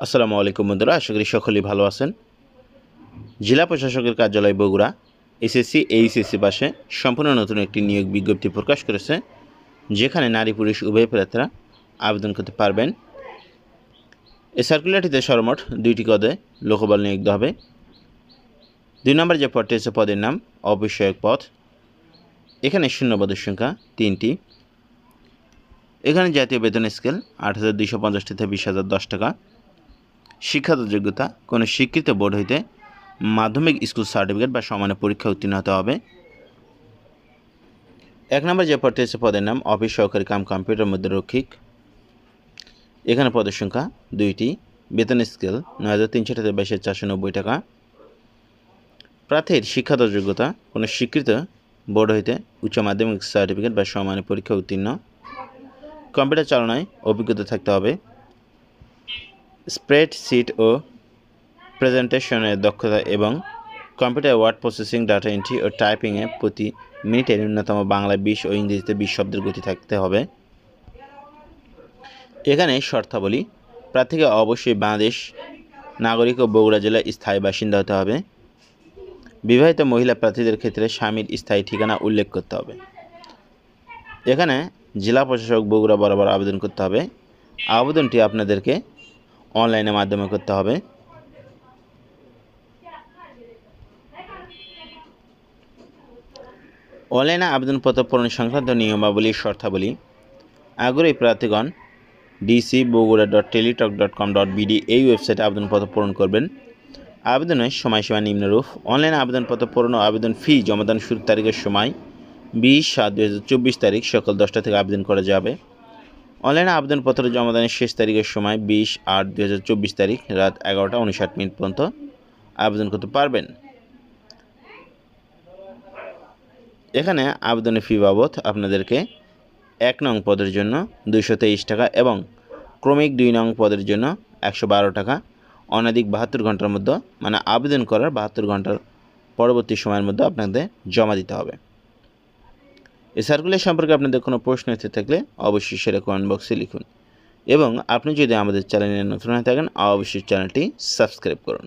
আসসালামু আলাইকুম বন্ধুরা, আশা করি সকলেই ভালো আছেন। জেলা প্রশাসকের কার্যালয় বগুড়া এসএসসি এইচএসসি পাশে সম্পূর্ণ নতুন একটি নিয়োগ বিজ্ঞপ্তি প্রকাশ করেছে, যেখানে নারী পুরুষ উভয় প্রার্থীরা আবেদন করতে পারবেন। এ সার্কুলারটিতে সর্বমোট দুইটি পদে লোকবল নিয়োগ হবে। দুই নম্বর যে পদটি হচ্ছে পদের নাম অবিষয়ক পদ। এখানে শূন্য শূন্যপদের সংখ্যা তিনটি। এখানে জাতীয় বেতন স্কেল আট হাজার দুইশো পঞ্চাশ থেকে বিশ হাজার দশ টাকা। শিক্ষাগত যোগ্যতা কোনো স্বীকৃত বোর্ড হইতে মাধ্যমিক স্কুল সার্টিফিকেট বা সমানের পরীক্ষা উত্তীর্ণ হতে হবে। এক নম্বর যে পদটি হচ্ছে পদের নাম অফিস সহকারী কাম কম্পিউটার মধ্যে রক্ষিক। এখানে পদের সংখ্যা দুইটি। বেতন স্কেল নয় হাজার তিনশো থেকে বাইশ হাজার চারশো নব্বই টাকা। প্রার্থীর শিক্ষাগত যোগ্যতা কোনো স্বীকৃত বোর্ড হইতে উচ্চ মাধ্যমিক সার্টিফিকেট বা সমানের পরীক্ষা উত্তীর্ণ। কম্পিউটার চালনায় অভিজ্ঞতা থাকতে হবে। স্প্রেডশিট ও প্রেজেন্টেশনের দক্ষতা এবং computer word processing, data entry ও টাইপিংয়ে প্রতি মিনিটে ন্যূনতম বাংলা বিশ ও ইংরেজিতে বিশ শব্দের গতি থাকতে হবে। এখানে শর্তাবলী, প্রার্থীকে অবশ্যই বাংলাদেশ নাগরিক ও বগুড়া জেলার স্থায়ী বাসিন্দা হতে হবে। বিবাহিত মহিলা প্রার্থীদের ক্ষেত্রে স্বামীর স্থায়ী ঠিকানা উল্লেখ করতে হবে। এখানে জেলা প্রশাসক বগুড়া বরাবর আবেদন করতে হবে। আবেদনটি আপনাদেরকে অনলাইনের মাধ্যমে করতে হবে। অনলাইনে আবেদনপত্র পূরণ সংক্রান্ত নিয়মাবলী, শর্তাবলী। আগ্রহী প্রার্থীগণ DC Bogura dot Teletalk dot com dot BD এই ওয়েবসাইটে আবেদনপত্র পূরণ করবেন। আবেদনের সময়সীমা নিম্নরূপ। অনলাইনে আবেদনপত্র পূরণ ও আবেদন ফি জমাদান শুরুর তারিখের সময় বিশ সাত দু তারিখ সকাল দশটা থেকে আবেদন করা যাবে। অনলাইনে আবেদনপত্র জমাদানের শেষ তারিখের সময় বিশ আট দু হাজার চব্বিশ তারিখ রাত এগারোটা উনষাট মিনিট পর্যন্ত আবেদন করতে পারবেন। এখানে আবেদনের ফি বাবদ আপনাদেরকে এক নং পদের জন্য দুইশো তেইশ টাকা এবং ক্রমিক দুই নং পদের জন্য একশো বারো টাকা। অনধিক বাহাত্তর ঘণ্টার মধ্যে মানে আবেদন করার বাহাত্তর ঘণ্টার পরবর্তী সময়ের মধ্যে আপনাদের জমা দিতে হবে। এই সার্কুলার সম্পর্কে আপনাদের কোনো প্রশ্ন এসে থাকলে অবশ্যই সেটা কমেন্ট বক্সে লিখুন। এবং আপনি যদি আমাদের চ্যানেলে নতুন হয়ে থাকেন, অবশ্যই চ্যানেলটি সাবস্ক্রাইব করুন।